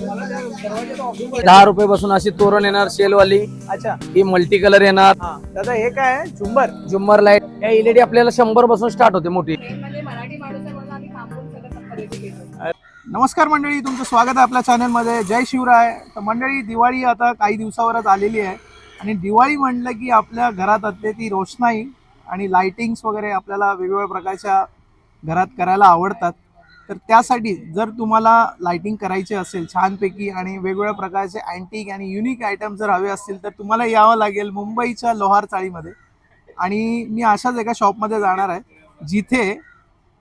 दहा रुपये पासून अशी तोरण येणार शेलवाली. अच्छा. ही मल्टी कलर येणार. हा. दादा हे काय आहे? झुंबर. झुम्मर लाइट या एलईडी आपल्याला शंभरपासून स्टार्ट होते मोठी. मराठी माणूस आहे म्हणून आम्ही थांबून सगळं खरेदी घेतो नमस्कार मंडळी तुमचं स्वागत आहे आपल्या चॅनलमध्ये जय शिवराय. तर मंडळी दिवाळी आता काही दिवसावरच आलेली आहे. आणि दिवाळी म्हटलं की आपल्या घरात असते ती रोषणाई आणि लाइटिंग्स वगैरे आपल्याला वेगवेगळ्या प्रकारच्या घरात करायला आवडतात. तर त्यासाठी जर तुम्हाला लायटिंग करायची असेल छानपैकी आणि वेगवेगळ्या प्रकारचे अँटिक आणि युनिक आयटम जर हवे असतील तर तुम्हाला यावं लागेल मुंबईच्या लोहार चाळीमध्ये. आणि मी अशाच एका शॉपमध्ये जाणार आहे जिथे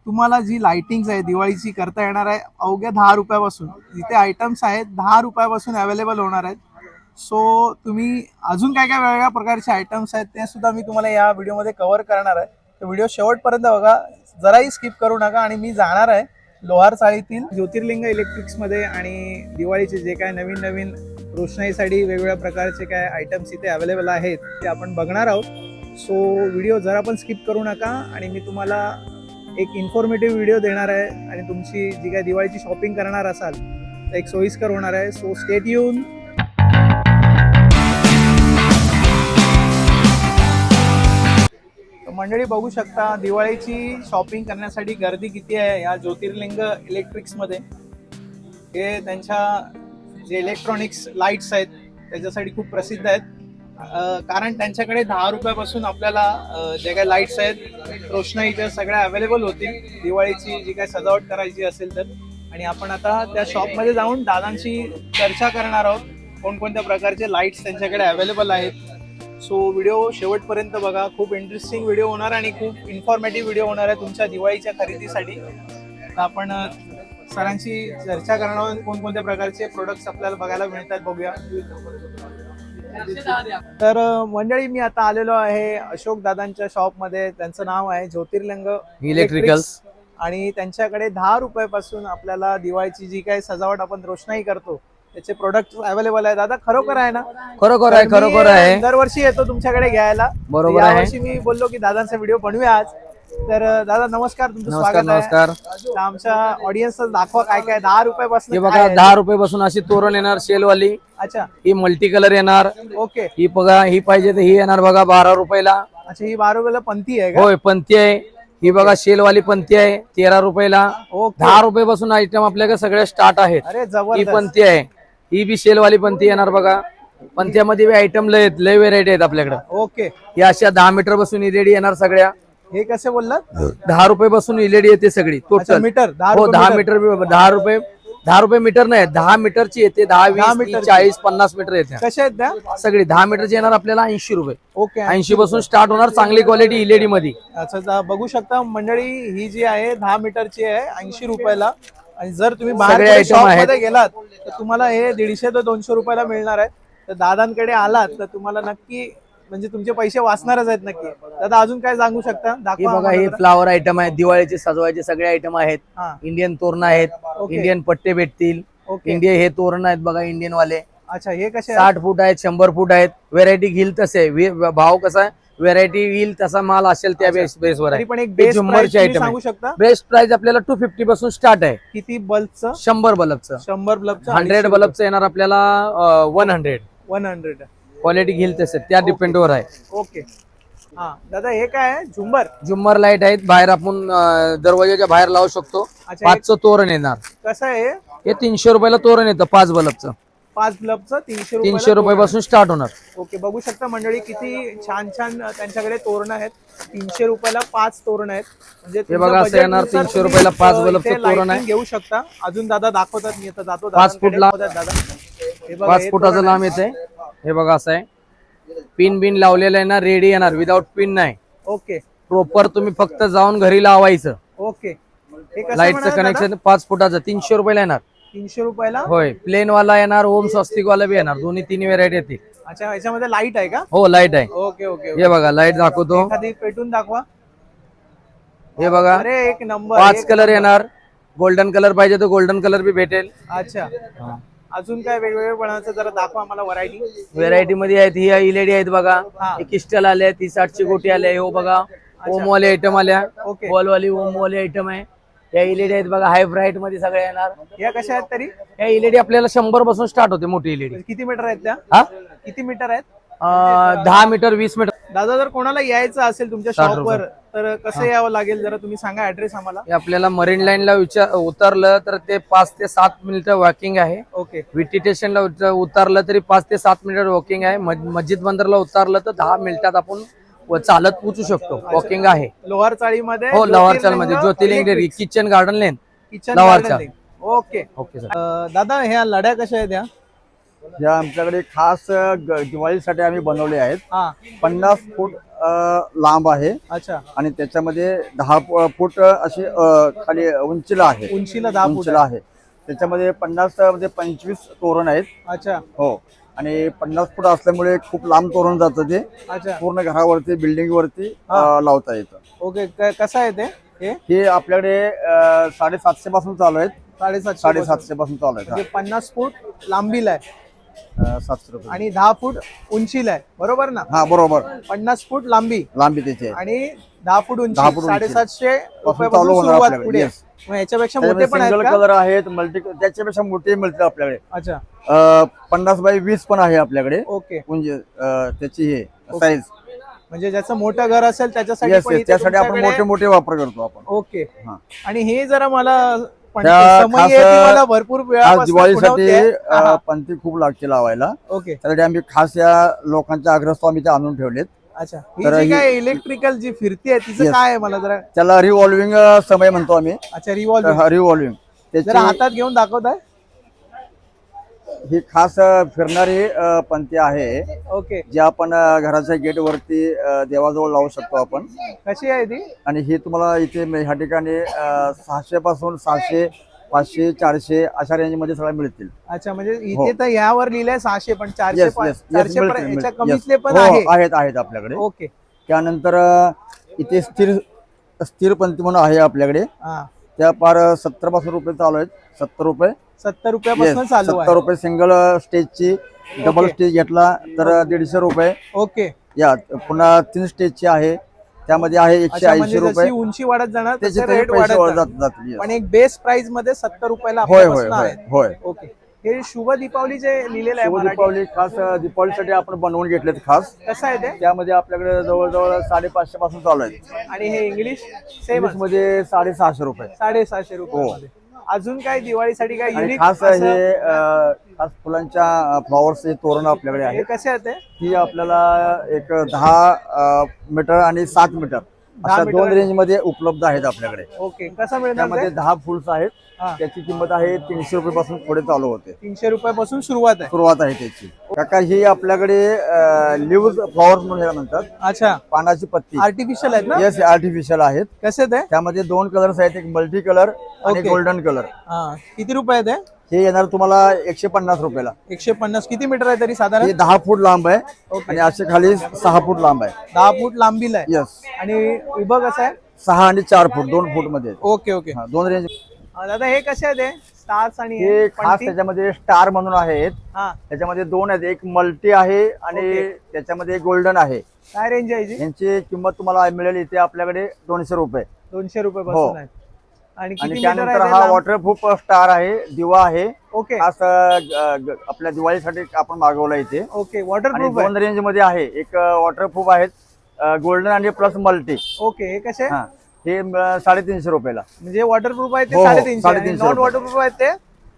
तुम्हाला जी लाइटिंग्स आहे दिवाळीची करता येणार आहे अवघ्या दहा रुपयापासून. जिथे आयटम्स आहेत दहा रुपयापासून अवेलेबल होणार आहेत. सो तुम्ही अजून काय काय वेगवेगळ्या प्रकारचे आयटम्स आहेत ते सुद्धा मी तुम्हाला या व्हिडिओमध्ये कव्हर करणार आहे. तर व्हिडिओ शेवटपर्यंत बघा जराही स्किप करू नका आणि मी जाणार आहे. लोहार चाळीतील ज्योतिर्लिंग इलेक्ट्रिक्समध्ये आणि दिवाळीचे जे काय नवीन नवीन रोषणाईसाठी वेगवेगळ्या प्रकारचे काय आयटम्स इथे अवेलेबल आहेत ते आपण बघणार आहोत. सो व्हिडिओ जरा पण स्किप करू नका आणि मी तुम्हाला एक इन्फॉर्मेटिव्ह व्हिडिओ देणार आहे आणि तुमची जी काय दिवाळीची शॉपिंग करणार असाल तर एक सोयीस्कर होणार आहे. सो स्टेट येऊन मंडळी बघू शकता दिवाळीची शॉपिंग करण्यासाठी गर्दी किती आहे या ज्योतिर्लिंग इलेक्ट्रिक्समध्ये हे त्यांच्या जे इलेक्ट्रॉनिक्स लाईट्स आहेत त्याच्यासाठी खूप प्रसिद्ध आहेत. कारण त्यांच्याकडे दहा रुपयापासून आपल्याला जे काही लाईट्स आहेत रोषणाईच्या सगळ्या अवेलेबल होतील. दिवाळीची जी काही सजावट करायची असेल तर. आणि आपण आता त्या शॉपमध्ये जाऊन दादांशी चर्चा करणार आहोत. कोणकोणत्या प्रकारचे लाईट्स त्यांच्याकडे अवेलेबल आहेत. सो व्हिडिओ शेवटपर्यंत बघा. खूप इंटरेस्टिंग व्हिडिओ होणार आणि खूप इन्फॉर्मेटिव्ह व्हिडिओ होणार आहे तुमच्या दिवाळीच्या खरेदीसाठी. तर आपण सरांशी चर्चा करणार कोणकोणत्या प्रकारचे प्रोडक्ट्स आपल्याला बघायला मिळतात बघूया. तर मंडळी मी आता आलेलो आहे अशोक दादांच्या शॉपमध्ये त्यांचं नाव आहे ज्योतिर्लिंग इलेक्ट्रिकल्स आणि त्यांच्याकडे दहा रुपयापासून आपल्याला दिवाळीची जी काही सजावट आपण रोषणाई करतो त्याचे प्रोडक्ट अवेलेबल आहे. दादा खरोखर आहे ना? खरोखर आहे खरोखर आहे. दरवर्षी येतो तुमच्याकडे घ्यायला. बरोबर आहे. यावर्षी मी बोललो की दादांचा व्हिडिओ बनवूया आज. तर अं, दादा नमस्कार. तुमचं नमस्कार स्वागत आहे. नमस्कार. तर आमच्या ऑडियन्स दाखवा काय काय. दहा हे रुपयापासून बघा आहे? दहा रुपये पासून अशी तोरण येणार शेलवाली. अच्छा. ही मल्टी कलर येणार. ओके. ही बघा ही पाहिजे तर ही येणार बघा बारा रुपयाला. अच्छा ही बारा रुपयाला पंथी आहे का? होय पंथी आहे. ही बघा शेलवाली पंथी आहे तेरा रुपयाला. ओके. दहा रुपये पासून आयटम आपल्याकडे सगळे स्टार्ट आहेत. अरे ही जबरदस्त. पंथी आहे. ही बी शेलवाली पंथी येणार बघा. पंथ्यामध्ये बी आयटम लय आहेत लय व्हेरायटी आहेत आपल्याकडे. ओके. ही अशा दहा मीटरपासून इलेडी येणार सगळ्या. हे कसे बोललात? दहा रुपये पासून इलेडी येते सगळी अच्छा टोटल मीटर दहा हो रुपये दहा मीटर. मीटर बी- दहा रुपये दहा रुपये मीटर नाही दहा मीटरची येते दहा वीस मीटरची. तीस, चाळीस पन्नास मीटर येते कसे आहेत त्या? सगळी दहा मीटरची येणार आपल्याला ऐंशी रुपये. ओके. ऐंशी पासून स्टार्ट होणार चांगली क्वालिटी इलेडी मध्ये अच्छा बघू शकता मंडळी ही जी आहे दहा मीटरची आहे ऐंशी रुपयाला. आणि जर तुम्ही बाहेर शॉप. मध्ये गेलात तर तुम्हाला हे दीडशे ते दोनशे रुपयाला मिळणार आहे. तर दादांकडे आलात तर तुम्हाला नक्की म्हणजे तुमचे पैसे वाचणारच आहेत नक्की. दादा अजून काय सांगू शकता? बघा हे. फ्लावर आयटम आहेत दिवाळीचे सजवायचे सगळे आयटम आहेत. इंडियन तोरण आहेत. इंडियन पट्टे भेटतील. इंडिया हे तोरण आहेत बघा इंडियन वाले. अच्छा हे कसे? साठ फूट आहेत शंभर फूट आहेत. व्हेरायटी घेईल तसे. भाव कसा आहे? व्हेरायटी येईल तसा माल असेल त्या बेस बेसवर तरी आहे. पण एक बेस झुम्मरचे आयटम सांगू शकता? बेस्ट प्राइस आपल्याला टू फिफ्टी पासून स्टार्ट आहे. किती बल्बचं शंभर बल्बचं शंभर बल्बचं हंड्रेड बल्बचं येणार आपल्याला one hundred one hundred quality घेईल तसे त्या डिपेंडवर आहे. ओके हा दादा हे काय आहे? झुंबर झुम्मर लाइट आहेत बाहेर आपण अं, दरवाजाच्या बाहेर लावू शकतो. अच्छा हे पाचचं तोरण येणार. कसं आहे हे? तीनशे रुपयाला तोरण येतं पाच बल्बचं पाच बल्बचं तीनशे तीनशे रुपयापासून स्टार्ट होणार. ओके बघू शकता मंडळी किती छान छान त्यांच्याकडे तोरण आहेत. तीनशे रुपयाला पाच तोरण आहेत. म्हणजे हे बघा असं येणार, 300 रुपयाला पाच बल्बचं तोरण आहे. घेऊ शकता. अजून दादा दाखवतात मी आता जातो पाच फूट लांब. दादा. हे पाच फुटाचं लांब. येते हे बघा असं आहे. पिन बिन लावलेलं आहे ना रेडी येणार. विदाऊट पिन नाही. ओके. प्रॉपर तुम्ही फक्त जाऊन घरी लावायचं. ओके. लाईटचं? कनेक्शन पाच फुटाचं तीनशे रुपयाला येणार. तीनशे रुपयाला? होय प्लेन वाला येणार ओम स्वस्तिक वाला बी येणार. दोन्ही तिन्ही व्हेरायटी येतील. अच्छा याच्यामध्ये लाइट आहे का? हो लाइट आहे. Okay okay. हे बघा लाइट दाखवतो. एखादी पेटून दाखवा. हे बघा अरे एक नंबर पाच एक कलर. येणार. गोल्डन कलर पाहिजे तर गोल्डन कलर बी भेटेल. अच्छा. अजून काय वेगवेगळ्यापणाचं जरा दाखवा आम्हाला व्हरायटी व्हेरायटी मध्ये आहेत ही इलेडी आहेत बघा. हा. हे क्रिस्टल आले ही साठची गोटी आले हो बघा. ओम वाले आयटम आल्या. ओके. बॉल वाली ओम वाले आयटम आहे. या एलईडी आहेत बघा हाय ब्राईटमध्ये सगळे येणार. या कशा आहेत तरी? या एलईडी आपल्याला शंभरपासून स्टार्ट होते मोठी एलईडी किती मीटर आहेत त्या? हा? किती मीटर आहेत? अं, दहा मीटर वीस मीटर दादा जर कोणाला यायचं असेल तुमच्या शॉपवर तर कसं यावं लागेल? जरा तुम्ही सांगा ऍड्रेस आम्हाला. हे आपल्याला मरीन लाईनला विचार उतरलं तर ते पाच ते सात मिनिटं वॉकिंग आहे. ओके विटी स्टेशनला उत- उतरलं तरी पाच ते सात मिनिट वॉकिंग आहे. मज- मस्जिद बंदरला उतरलं तर दहा मिनिटात आपण व- चालत पोहोचू शकतो. वॉकिंग आहे. लोहार चाळीमध्ये हो लवारचाल मध्ये Jyotirling kitchen garden lane kitchen Loharchal. Okay okay sir अं, दादा ह्या लढ्या कशा आहेत या? या आमच्याकडे खास ग- दिवाळीसाठी आम्ही बनवले आहेत. हा. पन्नास फूट अ, लांब आहे. अच्छा. आणि त्याच्यामध्ये दहा फूट अशी अ, खाली उंचीला आहे. उंचीला दहा फूट उंचीला आहे. त्याच्यामध्ये पन्नासमध्ये पंचवीस तोरण आहेत. अच्छा. हो. आणि पन्नास फूट असल्यामुळे खूप लांब तोरण जातं ते. अच्छा. पूर्ण घरावरती बिल्डिंग वरती अ, लावता येतं. ओके क- कसं आहे ते? हे? हे आपल्याकडे अ, साडेसातशे पासून चालू आहेत. साडेसातशे साडेसातशे पासून. चालू आहेत म्हणजे पन्नास फूट लांबीला आहे. अ, सातशे रुपये. आणि दहा फूट उंचीला आहे. बरोबर ना? हा बरोबर. पन्नास फूट लांबी. लांबी त्याची आहे. आणि दहा फूट उंची दहा फूट उंची. साडेसातशे चालू रुपयापासून होणार सुरुवात आपल्याकडे, पुढे. Yes. मग याच्यापेक्षा मोठे पण आहेत सिंगल का? कलर आहेत मल्टी त्याच्यापेक्षा मोठे मिळतात आपल्याकडे. अच्छा. अं, पन्नास बाय वीस पण आहे आपल्याकडे. ओके. म्हणजे अं, त्याची हे साईज म्हणजे ज्याचं मोठं घर असेल त्याच्यासाठी येस पण इथे त्यासाठी आपण तुमच्याकडे- मोठे मोठे वापर करतो आपण. ओके. हा. आणि हे जरा मला पण त्या समय खास, आहे ती मला भरपूर आज वेळापासून दिवाळीसाठी. हा, अं, हा. पंथी खूप लागते लावायला. ओके. त्यासाठी आम्ही खास या लोकांच्या आग्रह आम्ही ते आणून ठेवलेत. अच्छा. ही जी काय इलेक्ट्रिकल जी फिरती तिचं Yes. काय आहे मला जरा त्याला रिव्हॉल्विंग समय म्हणतो आम्ही. अच्छा रिव्हॉल्व रिव्हॉल्विंग जरा त्याची हातात घेऊन दाखवताय. ही खास अं, फिरणारी अं, पंथी आहे. ओके. जी आपण अं, घराच्या गेट वरती अं, देवाजवळ लावू शकतो आपण. कशी आहे ती? आणि हे तुम्हाला इथे म- ह्या ठिकाणी सहाशे पासून सहाशे पाचशे चारशे अशा रेंजमध्ये सगळ्या मिळतील. अच्छा म्हणजे इथे हो. तर ह्यावर लिहिलंय सहाशे पण चारशे Yes, पा- yes, yes, चारशे मिळतील, पर्यंत- याच्या मिळतील. कमीतले Yes. पण हो, आहे. आहेत आहेत आपल्याकडे. ओके. त्यानंतर अ, इथे स्थिर स्थिर पंथी म्हणून आहे आपल्याकडे. हा. त्या पार सत्तरपासून रुपये चालू आहेत. सत्तर रुपये. सत्तर Yes, चालू सत्तर आहे. रुपये सिंगल स्टेजची डबल Okay. स्टेज घेतला तर दीडशे रुपये. ओके. या पुन्हा तीन स्टेजची आहे. त्यामध्ये आहे एकशे अच्छा ऐंशी म्हणजे रुपये. जशी उंची वाढत जाणार त्याचे तसे रेट पैसे वाढत जाणार. जात- जातील. पण एक बेस प्राइसमध्ये सत्तर रुपयाला होय होय आपल्यापासून होय ओके हे शुभ दीपावलीचे लिहिलेलं आहे मराठी दीपावली खास अ, दीपावलीसाठी आपण बनवून घेतलेत खास. कसं आहे ते? त्यामध्ये आपल्याकडे जवळजवळ साडेपाचशे पासून चालू आहे. आणि हे इंग्लिश सेममध्ये साडेसहाशे रुपये. साडेसहाशे रुपये अजून काय दिवाळीसाठी काय आणि युनिक खास हे अ, खास फुलांच्या फ्लॉवर्स तोरण आपल्याकडे हे आहे. कसे आहेत ते? ही आपल्याला एक दहा अ, मीटर आणि सात मीटर अशा मीटर दोन आणि- रेंजमध्ये उपलब्ध आहेत आपल्याकडे. ओके कसं मिळणार त्यामध्ये ते? दहा फुल्स आहेत. हा. त्याची किंमत आहे तीनशे रुपये पासून पुढे चालू होते. तीनशे रुपयापासून सुरुवात आहे. सुरुवात आहे त्याची. काका ही आपल्याकडे लिव्ह फ्लॉवर्स म्हणून म्हणतात. अच्छा. पानाची पत्ती. आर्टिफिशियल आहेत ना? येस आर्टिफिशियल आहेत. कसे ते त्यामध्ये दोन कलर्स आहेत एक मल्टी कलर आणि Okay. गोल्डन कलर हा. किती रुपये आहे ते हे येणार तुम्हाला एकशे पन्नास रुपयाला. एकशे पन्नास. किती मीटर आहे तरी साधारण? हे दहा फूट लांब आहे. आणि असे खाली सहा फूट लांब आहे. दहा फूट लांबीला आहे. येस आणि उभं कसं आहे? सहा आणि चार फूट दोन फूटमध्ये आहेत. ओके ओके हा, दोन रेंज दादा हे कसे आहे ते स्टार्स आणि हे हे खास? त्याच्यामध्ये स्टार म्हणून आहेत. हा. त्याच्यामध्ये दोन आहेत. एक मल्टी आहे आणि. त्याच्यामध्ये गोल्डन आहे. काय रेंज आहे याची? यांची किंमत तुम्हाला मिळेल इथे आपल्याकडे दोनशे रुपये. दोनशे रुपये हो. पासून आहे. आणि किती आणि मीटर त्यानंतर हा ते वॉटरप्रूफ स्टार आहे. दिवा आहे? ओके. खास अ, ग- ग- आपल्या दिवाळीसाठी आपण मागवला इथे. ओके. आणि वॉटरप्रूफ आहे. दोन रेंजमध्ये आहे. एक वॉटरप्रूफ आहेत गोल्डन आणि प्लस मल्टी ओके. हे कसे? हा. हे साडेतीनशे रुपयाला. म्हणजे वॉटरप्रूफ आहे ते हो, हो, साडेतीनशे साडेतीनशे नॉन रुपये. वॉटरप्रूफ आहे ते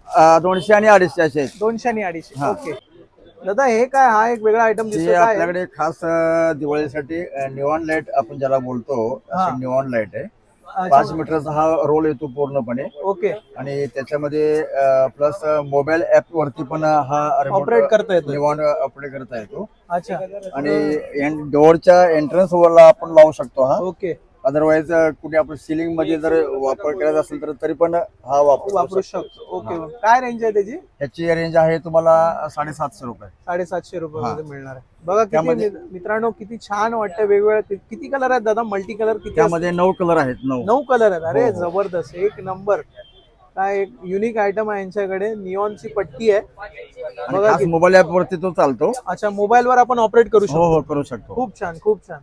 अ, दोनशे आणि अडीचशे असे आहेत. दोनशे आणि अडीचशे. हा. ओके. दादा हे काय हा एक वेगळा आयटम दिसतो काय? आहे? आपल्याकडे खास अ, दिवाळीसाठी निऑन लाइट आपण ज्याला बोलतो. निऑन लाइट आहे. पाच मीटरचा हा रोल येतो पूर्णपणे. ओके. आणि त्याच्यामध्ये प्लस मोबाईल ऍप वरती पण हा ऑपरेट करता येतो निऑन ऑपरेट करता येतो. अच्छा. आणि डोअरच्या एंट्रन्स वरला आपण लावू शकतो हा. ओके. अदरवाईज कुठे आपण सिलिंगमध्ये जर वापर करायचा असेल तर तरी पण हा वापर वापरू शकतो. ओके काय रेंज आहे त्याची? ह्याची रेंज आहे तुम्हाला साडेसातशे रुपये. साडेसातशे रुपये मिळणार आहे. बघा त्यामध्ये- मित्र- मित्रांनो किती छान वाटतं वेगवेगळ्या किती कलर आहेत दादा? मल्टी कलर किती? त्यामध्ये नऊ कलर आहेत नऊ. नऊ कलर आहेत. अरे हो, हो. जबरदस्त. एक नंबर काय एक युनिक आयटम आहे यांच्याकडे. निऑनची पट्टी आहे. बघा मोबाईल ऍप वरती तो चालतो. अच्छा मोबाईल वर आपण ऑपरेट करू हो शकतो. हो करू शकतो. खूप छान खूप छान.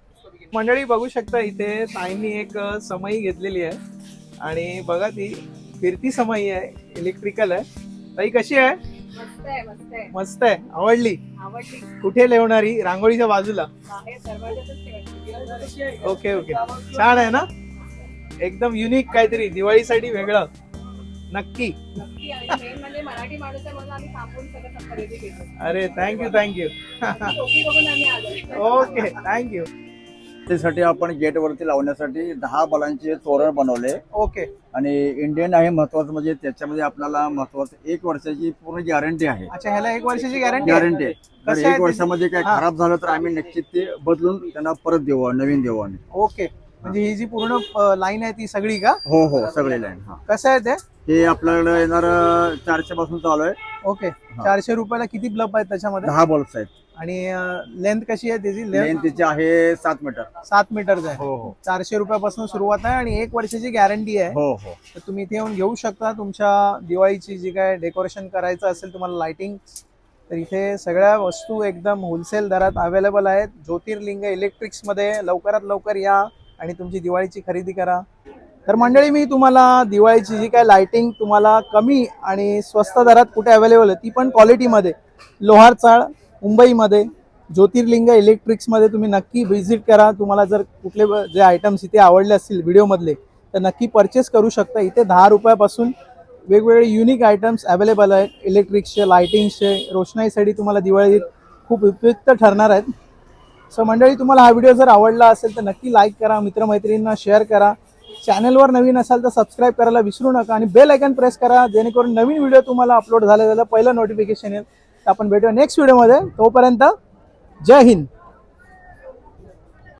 मंडळी बघू शकता इथे ताईंनी एक समई घेतलेली आहे. आणि बघा ती फिरती समई आहे इलेक्ट्रिकल आहे. ताई कशी आहे? मस्त आहे आवडली? कुठे लेवणारी? रांगोळीच्या बाजूला? Okay okay. छान आहे ना? एकदम युनिक काहीतरी. दिवाळीसाठी वेगळं. नक्की. म्हणजे अरे थँक्यू थँक्यू ओके थँक्यू त्यासाठी आपण गेट वरती लावण्यासाठी दहा बलांचे तोरण बनवले. ओके. आणि इंडियन आहे महत्वाचं म्हणजे त्याच्यामध्ये आपल्याला महत्वाचं एक वर्षाची पूर्ण गॅरंटी आहे. अच्छा ह्याला एक वर्षाची गॅरंटी गॅरंटी आहे एक? वर्षामध्ये काय. खराब झालं तर आम्ही निश्चित ते बदलून त्यांना परत देऊ नवीन देऊ आम्ही. ओके. म्हणजे ही जी पूर्ण लाईन आहे ती सगळी का? हो हो सगळे लाईन कसं आहे ते? हे आपल्याकडे येणार चारशे पासून चालू आहे. ओके. चारशे रुपयाला किती ब्लब आहेत त्याच्यामध्ये? दहा बल्ब्स आहेत. आणि लेंथ कशी आहे त्याची? लेंथ तिची आहे सात मीटर सात मीटरचं आहे. हो हो. चारशे रुपयापासून सुरुवात आहे आणि एक वर्षाची गॅरंटी आहे. हो हो. तर तुम्ही इथे येऊन घेऊ शकता तुमच्या दिवाळीची जी काय डेकोरेशन करायचं असेल तुम्हाला लाइटिंग तर इथे सगळ्या वस्तू एकदम होलसेल दरात अवेलेबल आहेत. ज्योतिर्लिंग इलेक्ट्रिक्समध्ये लवकरात लवकर या आणि तुमची दिवाळीची खरेदी करा. तर मंडळी मी तुम्हाला दिवाळीची जी काय लाइटिंग तुम्हाला कमी आणि स्वस्त दरात कुठे अवेलेबल आहे ती पण क्वालिटीमध्ये लोहार चाळ मुंबईमध्ये ज्योतिर्लिंग इलेक्ट्रिक्समध्ये तुम्ही नक्की व्हिजिट करा. तुम्हाला जर कुठले जे आयटम्स इथे आवडले असतील व्हिडिओमधले तर नक्की परचेस करू शकता. इथे दहा रुपयापासून वेगवेगळे युनिक आयटम्स अवेलेबल आहेत. इलेक्ट्रिक्सचे लायटिंगचे रोषणाईसाठी तुम्हाला दिवाळीत खूप उपयुक्त ठरणार आहेत. सो मंडळी तुम्हाला हा व्हिडिओ जर आवडला असेल तर नक्की लाईक करा मित्रमैत्रिणींना शेअर करा. चॅनलवर नवीन असाल तर सबस्क्राईब करायला विसरू नका. आणि बेल आयकन प्रेस करा जेणेकरून नवीन व्हिडिओ तुम्हाला अपलोड झाले झालं पहिलं नोटिफिकेशन येईल. आपण भेटूया नेक्स्ट व्हिडिओमध्ये तोपर्यंत जय हिंद.